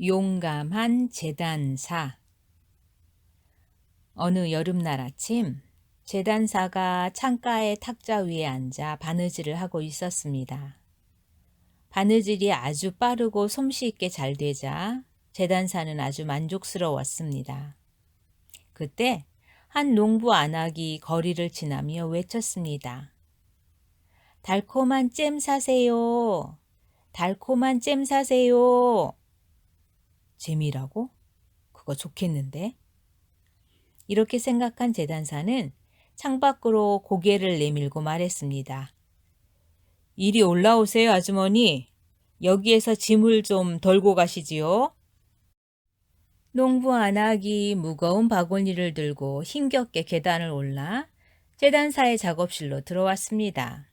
용감한 재단사 어느 여름날 아침 재단사가 창가의 탁자 위에 앉아 바느질을 하고 있었습니다. 바느질이 아주 빠르고 솜씨 있게 잘 되자 재단사는 아주 만족스러웠습니다. 그때 한 농부 안악이 거리를 지나며 외쳤습니다. 달콤한 잼 사세요. 달콤한 잼 사세요. 재미라고? 그거 좋겠는데? 이렇게 생각한 재단사는 창밖으로 고개를 내밀고 말했습니다. 이리 올라오세요, 아주머니. 여기에서 짐을 좀 덜고 가시지요. 농부 안악이 무거운 바구니를 들고 힘겹게 계단을 올라 재단사의 작업실로 들어왔습니다.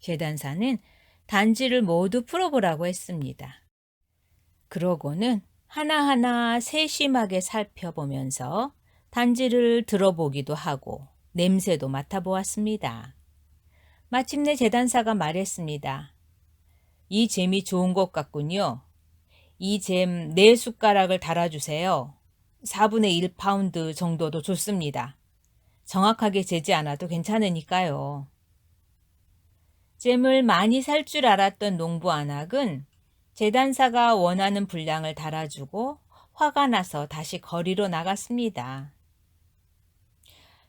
재단사는 단지를 모두 풀어보라고 했습니다. 그러고는 하나하나 세심하게 살펴보면서 단지를 들어보기도 하고 냄새도 맡아보았습니다. 마침내 재단사가 말했습니다. 이 잼이 좋은 것 같군요. 이 잼 네 숟가락을 달아주세요. 4분의 1파운드 정도도 좋습니다. 정확하게 재지 않아도 괜찮으니까요. 잼을 많이 살 줄 알았던 농부 안악은 재단사가 원하는 분량을 달아주고 화가 나서 다시 거리로 나갔습니다.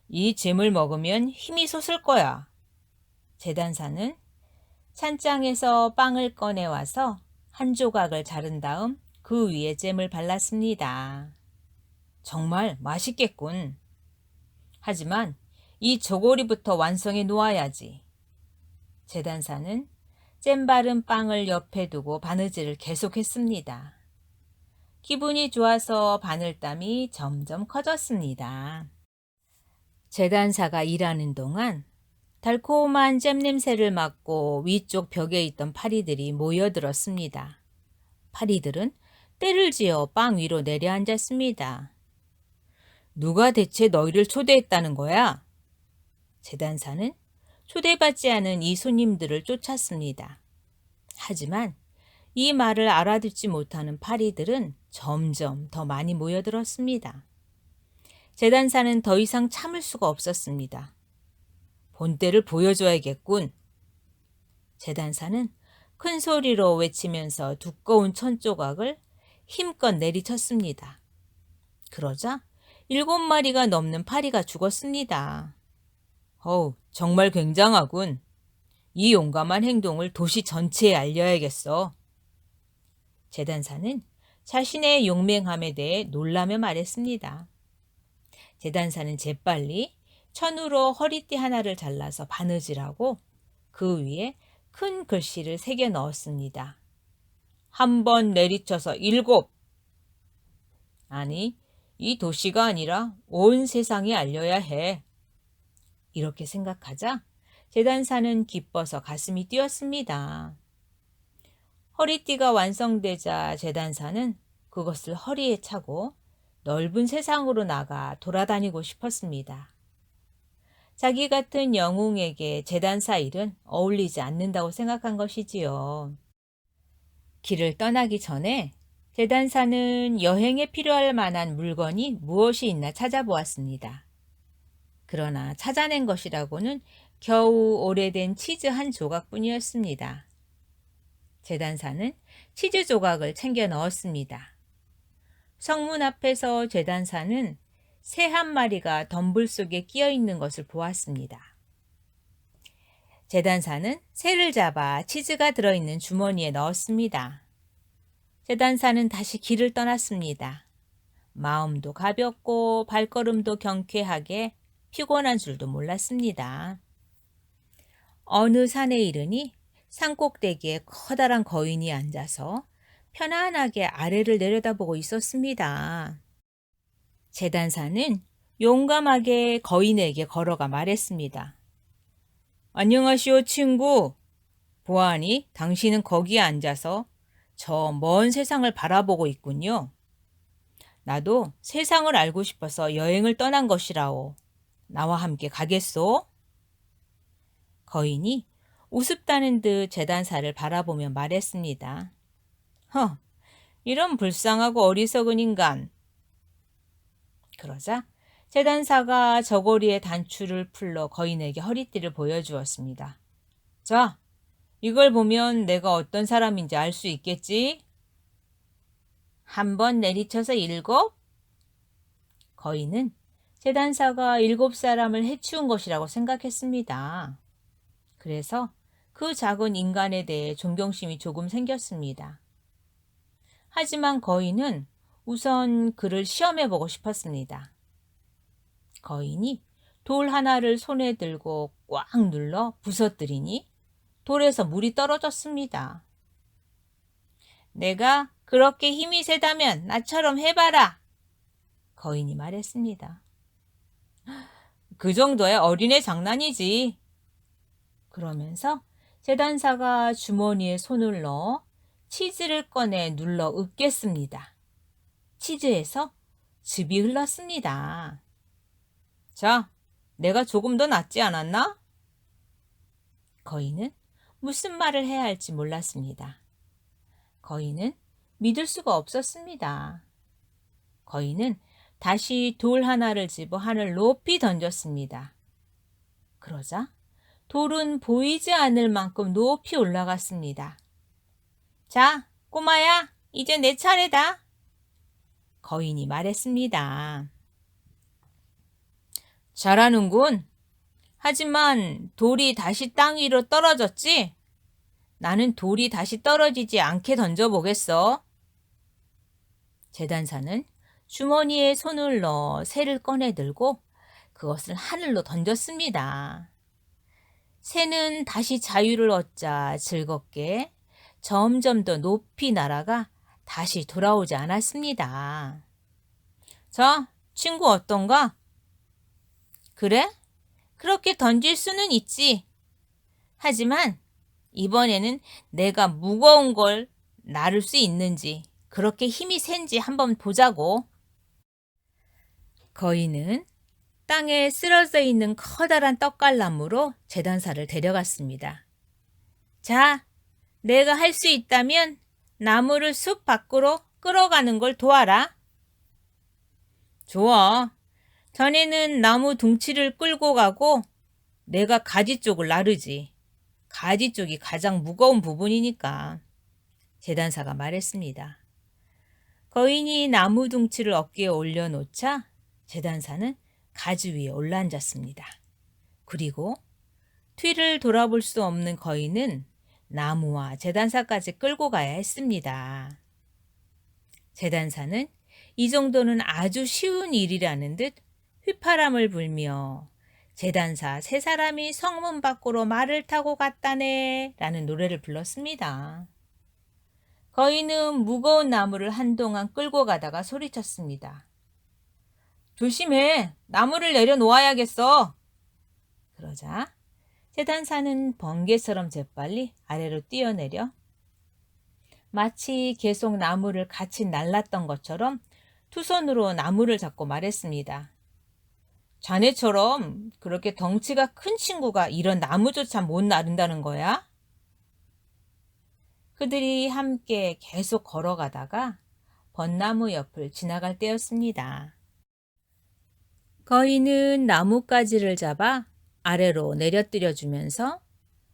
이 잼을 먹으면 힘이 솟을 거야. 재단사는 찬장에서 빵을 꺼내와서 한 조각을 자른 다음 그 위에 잼을 발랐습니다. 정말 맛있겠군. 하지만 이 저고리부터 완성해 놓아야지. 재단사는 잼 바른 빵을 옆에 두고 바느질을 계속했습니다. 기분이 좋아서 바늘땀이 점점 커졌습니다. 재단사가 일하는 동안 달콤한 잼 냄새를 맡고 위쪽 벽에 있던 파리들이 모여들었습니다. 파리들은 때를 지어 빵 위로 내려앉았습니다. 누가 대체 너희를 초대했다는 거야? 재단사는 초대받지 않은 이 손님들을 쫓았습니다. 하지만 이 말을 알아듣지 못하는 파리들은 점점 더 많이 모여들었습니다. 재단사는 더 이상 참을 수가 없었습니다. 본때를 보여줘야겠군. 재단사는 큰 소리로 외치면서 두꺼운 천 조각을 힘껏 내리쳤습니다. 그러자 일곱 마리가 넘는 파리가 죽었습니다. 어우, 정말 굉장하군. 이 용감한 행동을 도시 전체에 알려야겠어. 재단사는 자신의 용맹함에 대해 놀라며 말했습니다. 재단사는 재빨리 천으로 허리띠 하나를 잘라서 바느질하고 그 위에 큰 글씨를 새겨 넣었습니다. 한 번 내리쳐서 일곱. 아니, 이 도시가 아니라 온 세상에 알려야 해. 이렇게 생각하자 재단사는 기뻐서 가슴이 뛰었습니다. 허리띠가 완성되자 재단사는 그것을 허리에 차고 넓은 세상으로 나가 돌아다니고 싶었습니다. 자기 같은 영웅에게 재단사 일은 어울리지 않는다고 생각한 것이지요. 길을 떠나기 전에 재단사는 여행에 필요할 만한 물건이 무엇이 있나 찾아보았습니다. 그러나 찾아낸 것이라고는 겨우 오래된 치즈 한 조각뿐이었습니다. 재단사는 치즈 조각을 챙겨 넣었습니다. 성문 앞에서 재단사는 새 한 마리가 덤불 속에 끼어 있는 것을 보았습니다. 재단사는 새를 잡아 치즈가 들어있는 주머니에 넣었습니다. 재단사는 다시 길을 떠났습니다. 마음도 가볍고 발걸음도 경쾌하게 피곤한 줄도 몰랐습니다. 어느 산에 이르니 산꼭대기에 커다란 거인이 앉아서 편안하게 아래를 내려다보고 있었습니다. 재단사는 용감하게 거인에게 걸어가 말했습니다. 안녕하시오, 친구. 보아하니 당신은 거기에 앉아서 저 먼 세상을 바라보고 있군요. 나도 세상을 알고 싶어서 여행을 떠난 것이라오. 나와 함께 가겠소? 거인이 우습다는 듯 재단사를 바라보며 말했습니다. 허, 이런 불쌍하고 어리석은 인간. 그러자 재단사가 저고리의 단추를 풀러 거인에게 허리띠를 보여주었습니다. 자, 이걸 보면 내가 어떤 사람인지 알 수 있겠지? 한번 내리쳐서 일곱? 거인은 재단사가 일곱 사람을 해치운 것이라고 생각했습니다. 그래서 그 작은 인간에 대해 존경심이 조금 생겼습니다. 하지만 거인은 우선 그를 시험해 보고 싶었습니다. 거인이 돌 하나를 손에 들고 꽉 눌러 부서뜨리니 돌에서 물이 떨어졌습니다. 내가 그렇게 힘이 세다면 나처럼 해봐라. 거인이 말했습니다. 그 정도야 어린애 장난이지. 그러면서 재단사가 주머니에 손을 넣어 치즈를 꺼내 눌러 읊겠습니다. 치즈에서 즙이 흘렀습니다. 자, 내가 조금 더 낫지 않았나? 거인은 무슨 말을 해야 할지 몰랐습니다. 거인은 믿을 수가 없었습니다. 거인은 다시 돌 하나를 집어 하늘 높이 던졌습니다. 그러자 돌은 보이지 않을 만큼 높이 올라갔습니다. 자, 꼬마야, 이제 내 차례다. 거인이 말했습니다. 잘하는군. 하지만 돌이 다시 땅 위로 떨어졌지? 나는 돌이 다시 떨어지지 않게 던져보겠어. 재단사는 주머니에 손을 넣어 새를 꺼내 들고 그것을 하늘로 던졌습니다. 새는 다시 자유를 얻자 즐겁게 점점 더 높이 날아가 다시 돌아오지 않았습니다. 자, 친구 어떤가? 그래? 그렇게 던질 수는 있지. 하지만 이번에는 내가 무거운 걸 나를 수 있는지, 그렇게 힘이 센지 한번 보자고. 거인은 땅에 쓰러져 있는 커다란 떡갈나무로 재단사를 데려갔습니다. 자, 내가 할 수 있다면 나무를 숲 밖으로 끌어가는 걸 도와라. 좋아. 자네는 나무 둥치를 끌고 가고 내가 가지 쪽을 나르지. 가지 쪽이 가장 무거운 부분이니까. 재단사가 말했습니다. 거인이 나무 둥치를 어깨에 올려놓자 재단사는 가지 위에 올라앉았습니다. 그리고 뒤를 돌아볼 수 없는 거인은 나무와 재단사까지 끌고 가야 했습니다. 재단사는 이 정도는 아주 쉬운 일이라는 듯 휘파람을 불며 재단사 세 사람이 성문 밖으로 말을 타고 갔다네 라는 노래를 불렀습니다. 거인은 무거운 나무를 한동안 끌고 가다가 소리쳤습니다. 조심해! 나무를 내려놓아야겠어! 그러자 재단사는 번개처럼 재빨리 아래로 뛰어내려 마치 계속 나무를 같이 날랐던 것처럼 두 손으로 나무를 잡고 말했습니다. 자네처럼 그렇게 덩치가 큰 친구가 이런 나무조차 못 나른다는 거야? 그들이 함께 계속 걸어가다가 벚나무 옆을 지나갈 때였습니다. 거인은 나뭇가지를 잡아 아래로 내려뜨려 주면서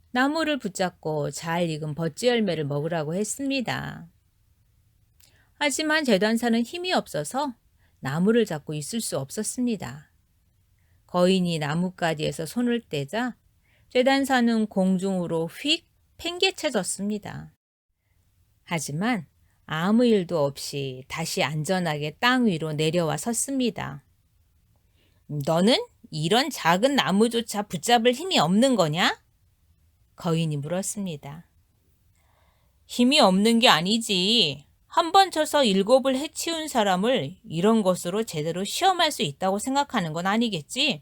나무를 붙잡고 잘 익은 버찌 열매를 먹으라고 했습니다. 하지만 재단사는 힘이 없어서 나무를 잡고 있을 수 없었습니다. 거인이 나뭇가지에서 손을 떼자 재단사는 공중으로 휙 팽개쳐졌습니다. 하지만 아무 일도 없이 다시 안전하게 땅 위로 내려와 섰습니다. 너는 이런 작은 나무조차 붙잡을 힘이 없는 거냐? 거인이 물었습니다. 힘이 없는 게 아니지. 한 번 쳐서 일곱을 해치운 사람을 이런 것으로 제대로 시험할 수 있다고 생각하는 건 아니겠지?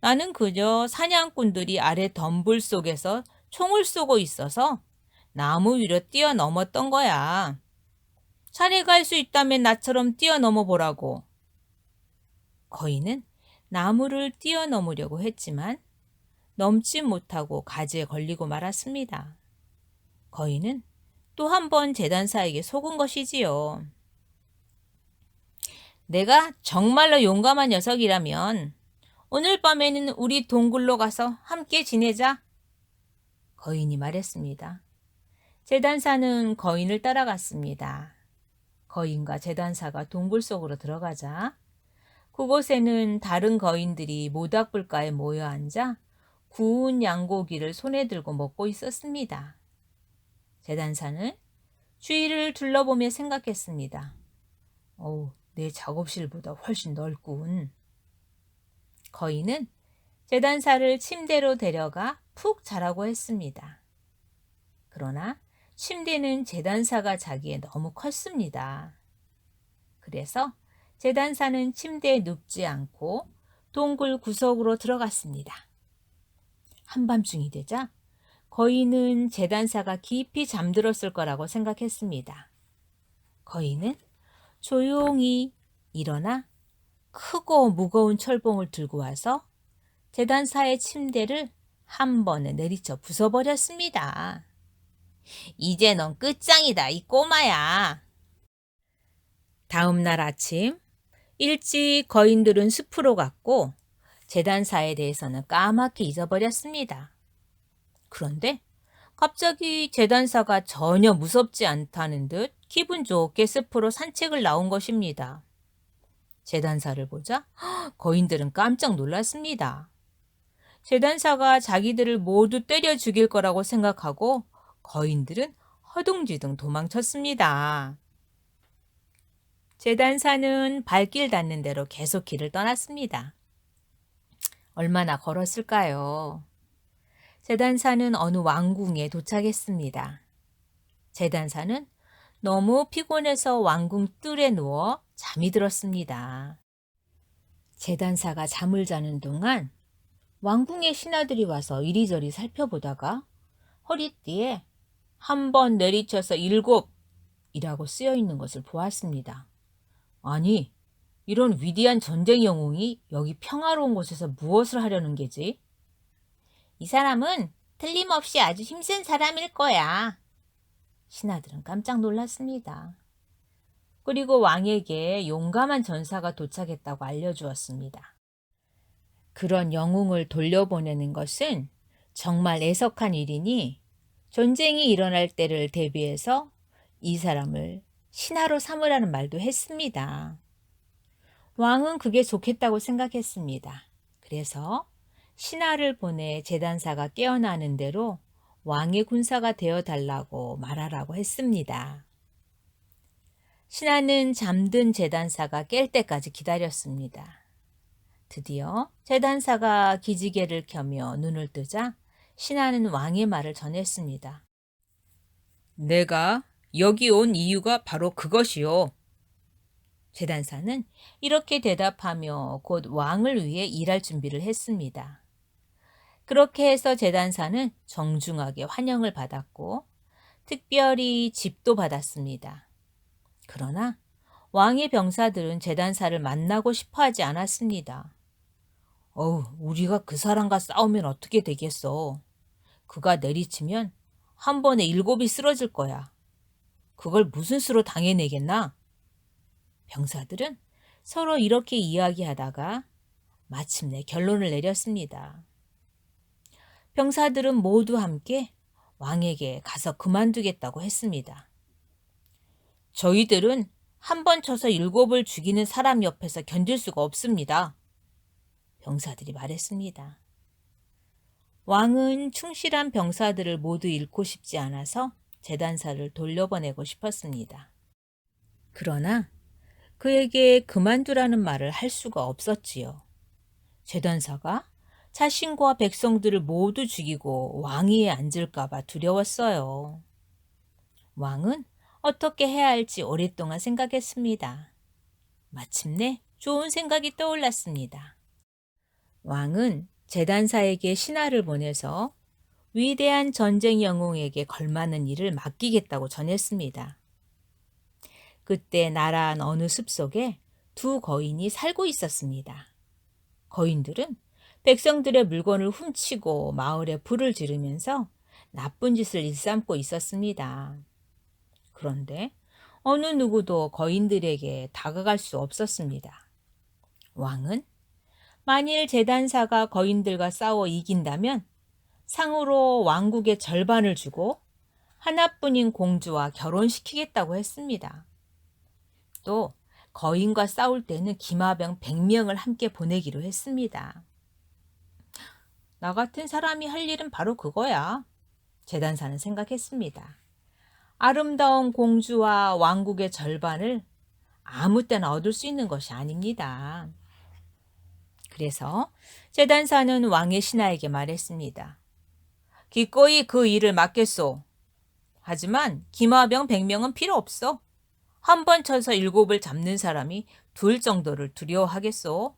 나는 그저 사냥꾼들이 아래 덤불 속에서 총을 쏘고 있어서 나무 위로 뛰어넘었던 거야. 자네가 할 수 있다면 나처럼 뛰어넘어 보라고. 거인은 나무를 뛰어넘으려고 했지만 넘지 못하고 가지에 걸리고 말았습니다. 거인은 또 한 번 재단사에게 속은 것이지요. 내가 정말로 용감한 녀석이라면 오늘 밤에는 우리 동굴로 가서 함께 지내자. 거인이 말했습니다. 재단사는 거인을 따라갔습니다. 거인과 재단사가 동굴 속으로 들어가자 그곳에는 다른 거인들이 모닥불가에 모여 앉아 구운 양고기를 손에 들고 먹고 있었습니다. 재단사는 주위를 둘러보며 생각했습니다. 어우, 내 작업실보다 훨씬 넓군. 거인은 재단사를 침대로 데려가 푹 자라고 했습니다. 그러나 침대는 재단사가 자기에 너무 컸습니다. 그래서 재단사는 침대에 눕지 않고 동굴 구석으로 들어갔습니다. 한밤중이 되자 거인은 재단사가 깊이 잠들었을 거라고 생각했습니다. 거인은 조용히 일어나 크고 무거운 철봉을 들고 와서 재단사의 침대를 한 번에 내리쳐 부숴버렸습니다. 이제 넌 끝장이다, 이 꼬마야. 다음 날 아침, 일찍 거인들은 숲으로 갔고, 재단사에 대해서는 까맣게 잊어버렸습니다. 그런데 갑자기 재단사가 전혀 무섭지 않다는 듯 기분 좋게 숲으로 산책을 나온 것입니다. 재단사를 보자 거인들은 깜짝 놀랐습니다. 재단사가 자기들을 모두 때려 죽일 거라고 생각하고 거인들은 허둥지둥 도망쳤습니다. 재단사는 발길 닿는 대로 계속 길을 떠났습니다. 얼마나 걸었을까요? 재단사는 어느 왕궁에 도착했습니다. 재단사는 너무 피곤해서 왕궁 뜰에 누워 잠이 들었습니다. 재단사가 잠을 자는 동안 왕궁의 신하들이 와서 이리저리 살펴보다가 허리띠에 한 번 내리쳐서 일곱이라고 쓰여 있는 것을 보았습니다. 아니, 이런 위대한 전쟁 영웅이 여기 평화로운 곳에서 무엇을 하려는 게지? 이 사람은 틀림없이 아주 힘센 사람일 거야. 신하들은 깜짝 놀랐습니다. 그리고 왕에게 용감한 전사가 도착했다고 알려주었습니다. 그런 영웅을 돌려보내는 것은 정말 애석한 일이니 전쟁이 일어날 때를 대비해서 이 사람을 신하로 삼으라는 말도 했습니다. 왕은 그게 좋겠다고 생각했습니다. 그래서 신하를 보내 재단사가 깨어나는 대로 왕의 군사가 되어 달라고 말하라고 했습니다. 신하는 잠든 재단사가 깰 때까지 기다렸습니다. 드디어 재단사가 기지개를 켜며 눈을 뜨자 신하는 왕의 말을 전했습니다. 내가 여기 온 이유가 바로 그것이요. 재단사는 이렇게 대답하며 곧 왕을 위해 일할 준비를 했습니다. 그렇게 해서 재단사는 정중하게 환영을 받았고 특별히 집도 받았습니다. 그러나 왕의 병사들은 재단사를 만나고 싶어 하지 않았습니다. 어우, 우리가 그 사람과 싸우면 어떻게 되겠어. 그가 내리치면 한 번에 일곱이 쓰러질 거야. 그걸 무슨 수로 당해내겠나? 병사들은 서로 이렇게 이야기하다가 마침내 결론을 내렸습니다. 병사들은 모두 함께 왕에게 가서 그만두겠다고 했습니다. 저희들은 한 번 쳐서 일곱을 죽이는 사람 옆에서 견딜 수가 없습니다. 병사들이 말했습니다. 왕은 충실한 병사들을 모두 잃고 싶지 않아서 재단사를 돌려보내고 싶었습니다. 그러나 그에게 그만두라는 말을 할 수가 없었지요. 재단사가 자신과 백성들을 모두 죽이고 왕위에 앉을까봐 두려웠어요. 왕은 어떻게 해야 할지 오랫동안 생각했습니다. 마침내 좋은 생각이 떠올랐습니다. 왕은 재단사에게 신하를 보내서 위대한 전쟁 영웅에게 걸맞는 일을 맡기겠다고 전했습니다. 그때 나란 어느 숲속에 두 거인이 살고 있었습니다. 거인들은 백성들의 물건을 훔치고 마을에 불을 지르면서 나쁜 짓을 일삼고 있었습니다. 그런데 어느 누구도 거인들에게 다가갈 수 없었습니다. 왕은 만일 재단사가 거인들과 싸워 이긴다면 상으로 왕국의 절반을 주고 하나뿐인 공주와 결혼시키겠다고 했습니다. 또 거인과 싸울 때는 기마병 100명을 함께 보내기로 했습니다. 나 같은 사람이 할 일은 바로 그거야. 재단사는 생각했습니다. 아름다운 공주와 왕국의 절반을 아무 때나 얻을 수 있는 것이 아닙니다. 그래서 재단사는 왕의 신하에게 말했습니다. 기꺼이 그 일을 맡겠소. 하지만 기마병 100명은 필요 없어. 한 번 쳐서 일곱을 잡는 사람이 둘 정도를 두려워하겠소.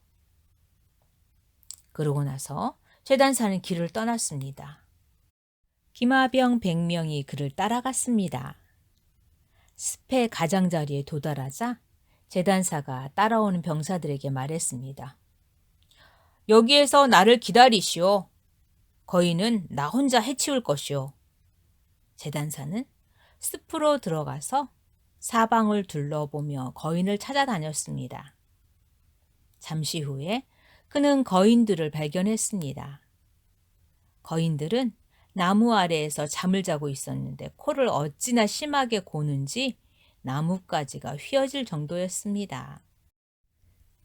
그러고 나서 재단사는 길을 떠났습니다. 기마병 100명이 그를 따라갔습니다. 습의 가장자리에 도달하자 재단사가 따라오는 병사들에게 말했습니다. 여기에서 나를 기다리시오. 거인은 나 혼자 해치울 것이오. 재단사는 숲으로 들어가서 사방을 둘러보며 거인을 찾아다녔습니다. 잠시 후에 그는 거인들을 발견했습니다. 거인들은 나무 아래에서 잠을 자고 있었는데 코를 어찌나 심하게 고는지 나뭇가지가 휘어질 정도였습니다.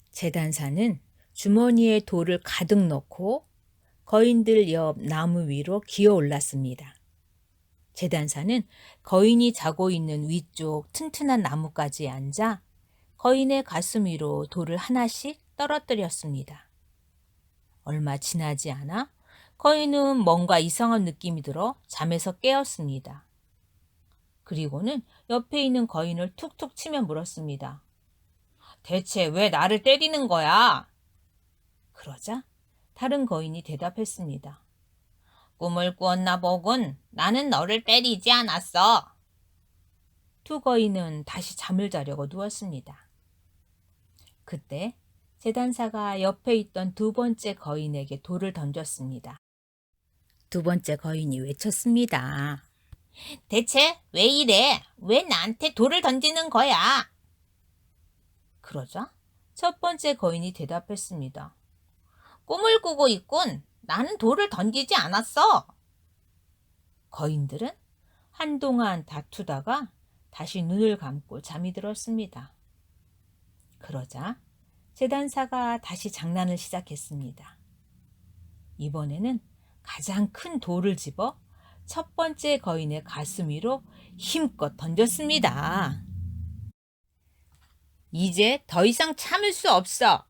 재단사는 주머니에 돌을 가득 넣고 거인들 옆 나무 위로 기어 올랐습니다. 재단사는 거인이 자고 있는 위쪽 튼튼한 나무까지 앉아 거인의 가슴 위로 돌을 하나씩 떨어뜨렸습니다. 얼마 지나지 않아 거인은 뭔가 이상한 느낌이 들어 잠에서 깨었습니다. 그리고는 옆에 있는 거인을 툭툭 치며 물었습니다. 대체 왜 나를 때리는 거야? 그러자 다른 거인이 대답했습니다. 꿈을 꾸었나 보군. 나는 너를 때리지 않았어. 두 거인은 다시 잠을 자려고 누웠습니다. 그때 재단사가 옆에 있던 두 번째 거인에게 돌을 던졌습니다. 두 번째 거인이 외쳤습니다. 대체 왜 이래? 왜 나한테 돌을 던지는 거야? 그러자 첫 번째 거인이 대답했습니다. 꿈을 꾸고 있군. 나는 돌을 던지지 않았어. 거인들은 한동안 다투다가 다시 눈을 감고 잠이 들었습니다. 그러자 재단사가 다시 장난을 시작했습니다. 이번에는 가장 큰 돌을 집어 첫 번째 거인의 가슴 위로 힘껏 던졌습니다. 이제 더 이상 참을 수 없어.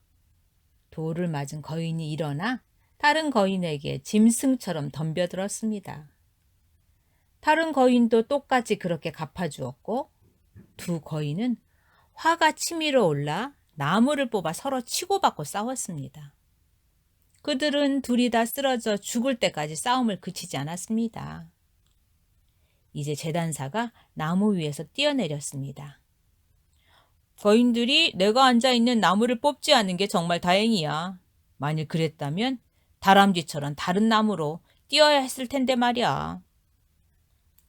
돌을 맞은 거인이 일어나 다른 거인에게 짐승처럼 덤벼들었습니다. 다른 거인도 똑같이 그렇게 갚아주었고 두 거인은 화가 치밀어 올라 나무를 뽑아 서로 치고받고 싸웠습니다. 그들은 둘이 다 쓰러져 죽을 때까지 싸움을 그치지 않았습니다. 이제 재단사가 나무 위에서 뛰어내렸습니다. 거인들이 내가 앉아 있는 나무를 뽑지 않은 게 정말 다행이야. 만일 그랬다면 다람쥐처럼 다른 나무로 뛰어야 했을 텐데 말이야.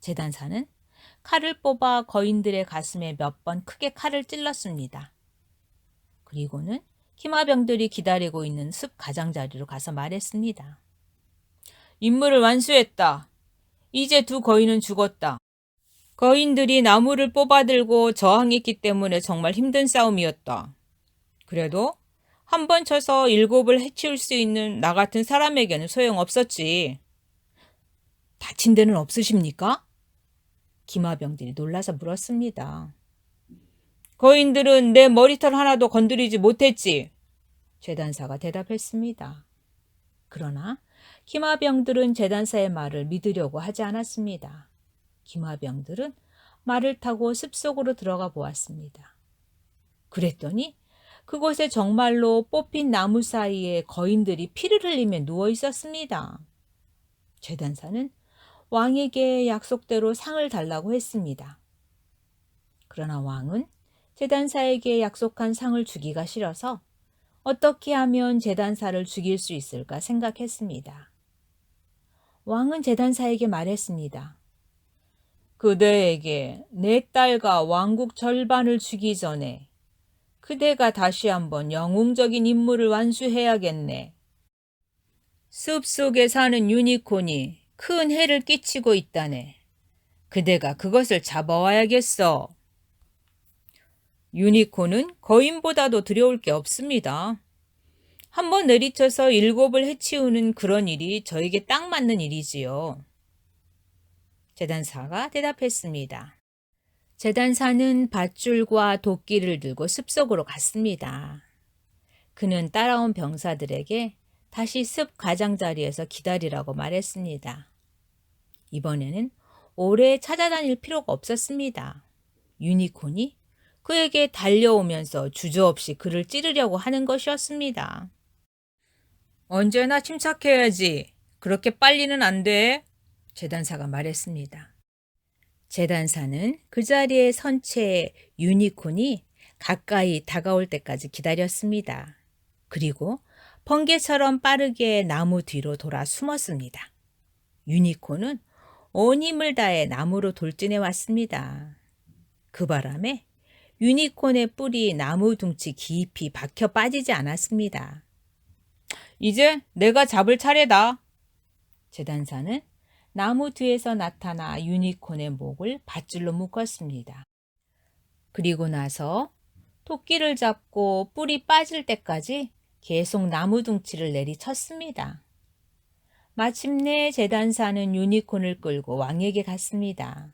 재단사는 칼을 뽑아 거인들의 가슴에 몇 번 크게 칼을 찔렀습니다. 그리고는 기마병들이 기다리고 있는 숲 가장자리로 가서 말했습니다. 임무를 완수했다. 이제 두 거인은 죽었다. 거인들이 나무를 뽑아들고 저항했기 때문에 정말 힘든 싸움이었다. 그래도 한 번 쳐서 일곱을 해치울 수 있는 나 같은 사람에게는 소용없었지. 다친 데는 없으십니까? 기마병들이 놀라서 물었습니다. 거인들은 내 머리털 하나도 건드리지 못했지. 재단사가 대답했습니다. 그러나 기마병들은 재단사의 말을 믿으려고 하지 않았습니다. 기마병들은 말을 타고 습속으로 들어가 보았습니다. 그랬더니 그곳에 정말로 뽑힌 나무 사이에 거인들이 피를 흘리며 누워 있었습니다. 재단사는 왕에게 약속대로 상을 달라고 했습니다. 그러나 왕은 재단사에게 약속한 상을 주기가 싫어서 어떻게 하면 재단사를 죽일 수 있을까 생각했습니다. 왕은 재단사에게 말했습니다. 그대에게 내 딸과 왕국 절반을 주기 전에 그대가 다시 한번 영웅적인 임무를 완수해야겠네. 숲속에 사는 유니콘이 큰 해를 끼치고 있다네. 그대가 그것을 잡아와야겠어. 유니콘은 거인보다도 두려울 게 없습니다. 한번 내리쳐서 일곱을 해치우는 그런 일이 저에게 딱 맞는 일이지요. 재단사가 대답했습니다. 재단사는 밧줄과 도끼를 들고 숲속으로 갔습니다. 그는 따라온 병사들에게 다시 습 가장자리에서 기다리라고 말했습니다. 이번에는 오래 찾아다닐 필요가 없었습니다. 유니콘이 그에게 달려오면서 주저없이 그를 찌르려고 하는 것이었습니다. 언제나 침착해야지. 그렇게 빨리는 안 돼. 재단사가 말했습니다. 재단사는 그 자리에 선 채 유니콘이 가까이 다가올 때까지 기다렸습니다. 그리고 번개처럼 빠르게 나무 뒤로 돌아 숨었습니다. 유니콘은 온 힘을 다해 나무로 돌진해 왔습니다. 그 바람에 유니콘의 뿔이 나무 둥치 깊이 박혀 빠지지 않았습니다. 이제 내가 잡을 차례다. 재단사는 나무 뒤에서 나타나 유니콘의 목을 밧줄로 묶었습니다. 그리고 나서 토끼를 잡고 뿔이 빠질 때까지 계속 나무 둥치를 내리쳤습니다. 마침내 재단사는 유니콘을 끌고 왕에게 갔습니다.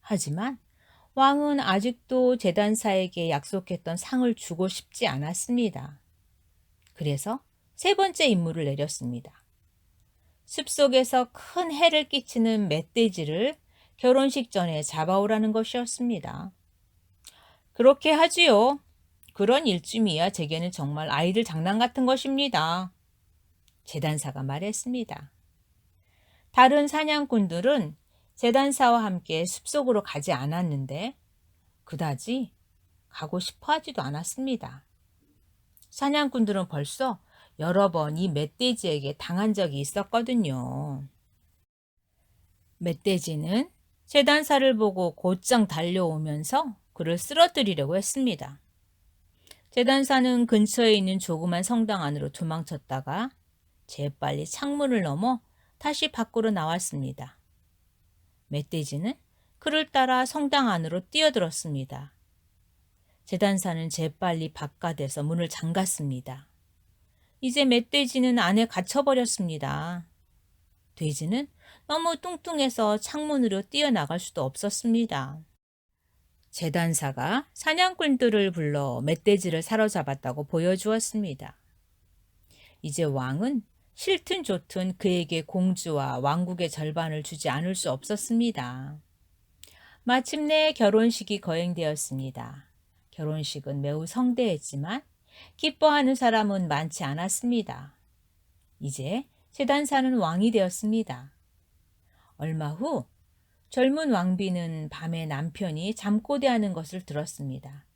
하지만 왕은 아직도 재단사에게 약속했던 상을 주고 싶지 않았습니다. 그래서 세 번째 임무를 내렸습니다. 숲속에서 큰 해를 끼치는 멧돼지를 결혼식 전에 잡아오라는 것이었습니다. 그렇게 하지요. 그런 일쯤이야 제게는 정말 아이들 장난 같은 것입니다. 재단사가 말했습니다. 다른 사냥꾼들은 재단사와 함께 숲속으로 가지 않았는데 그다지 가고 싶어 하지도 않았습니다. 사냥꾼들은 벌써 여러 번 이 멧돼지에게 당한 적이 있었거든요. 멧돼지는 재단사를 보고 곧장 달려오면서 그를 쓰러뜨리려고 했습니다. 재단사는 근처에 있는 조그만 성당 안으로 도망쳤다가 재빨리 창문을 넘어 다시 밖으로 나왔습니다. 멧돼지는 그를 따라 성당 안으로 뛰어들었습니다. 재단사는 재빨리 바깥에서 문을 잠갔습니다. 이제 멧돼지는 안에 갇혀버렸습니다. 돼지는 너무 뚱뚱해서 창문으로 뛰어나갈 수도 없었습니다. 재단사가 사냥꾼들을 불러 멧돼지를 사로잡았다고 보여주었습니다. 이제 왕은 싫든 좋든 그에게 공주와 왕국의 절반을 주지 않을 수 없었습니다. 마침내 결혼식이 거행되었습니다. 결혼식은 매우 성대했지만 기뻐하는 사람은 많지 않았습니다. 이제 세단사는 왕이 되었습니다. 얼마 후 젊은 왕비는 밤에 남편이 잠꼬대하는 것을 들었습니다.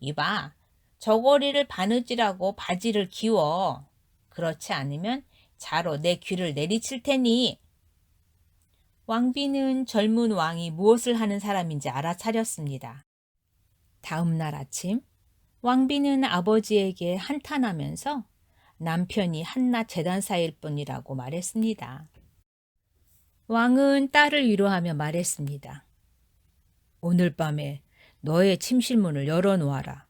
이봐, 저고리를 바느질하고 바지를 기워. 그렇지 않으면 자로 내 귀를 내리칠 테니. 왕비는 젊은 왕이 무엇을 하는 사람인지 알아차렸습니다. 다음 날 아침 왕비는 아버지에게 한탄하면서 남편이 한낱 재단사일 뿐이라고 말했습니다. 왕은 딸을 위로하며 말했습니다. 오늘 밤에 너의 침실문을 열어놓아라.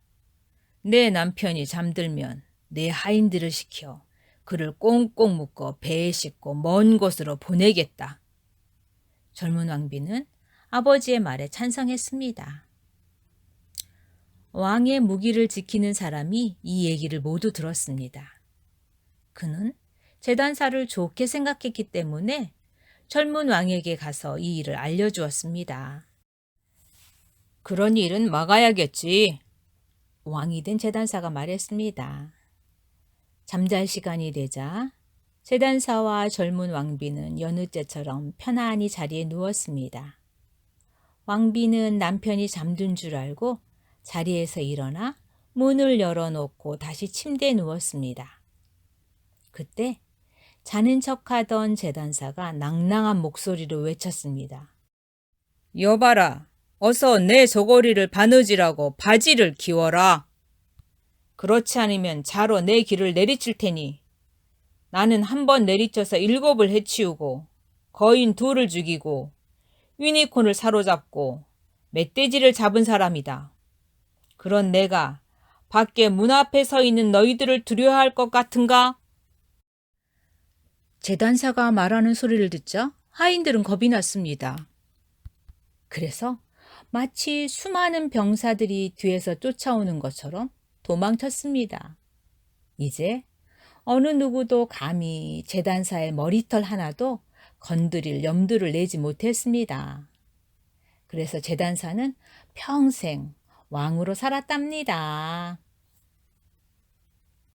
내 남편이 잠들면 내 하인들을 시켜 그를 꽁꽁 묶어 배에 싣고 먼 곳으로 보내겠다. 젊은 왕비는 아버지의 말에 찬성했습니다. 왕의 무기를 지키는 사람이 이 얘기를 모두 들었습니다. 그는 재단사를 좋게 생각했기 때문에 젊은 왕에게 가서 이 일을 알려주었습니다. 그런 일은 막아야겠지. 왕이 된 재단사가 말했습니다. 잠잘 시간이 되자 재단사와 젊은 왕비는 여느 때처럼 편안히 자리에 누웠습니다. 왕비는 남편이 잠든 줄 알고 자리에서 일어나 문을 열어놓고 다시 침대에 누웠습니다. 그때 자는 척하던 재단사가 낭낭한 목소리로 외쳤습니다. 여봐라, 어서 내 저고리를 바느질하고 바지를 키워라. 그렇지 않으면 자로 내 길을 내리칠 테니 나는 한 번 내리쳐서 일곱을 해치우고 거인 둘을 죽이고 유니콘을 사로잡고 멧돼지를 잡은 사람이다. 그런 내가 밖에 문 앞에 서 있는 너희들을 두려워할 것 같은가? 재단사가 말하는 소리를 듣자 하인들은 겁이 났습니다. 그래서 마치 수많은 병사들이 뒤에서 쫓아오는 것처럼 도망쳤습니다. 이제 어느 누구도 감히 재단사의 머리털 하나도 건드릴 염두를 내지 못했습니다. 그래서 재단사는 평생 왕으로 살았답니다.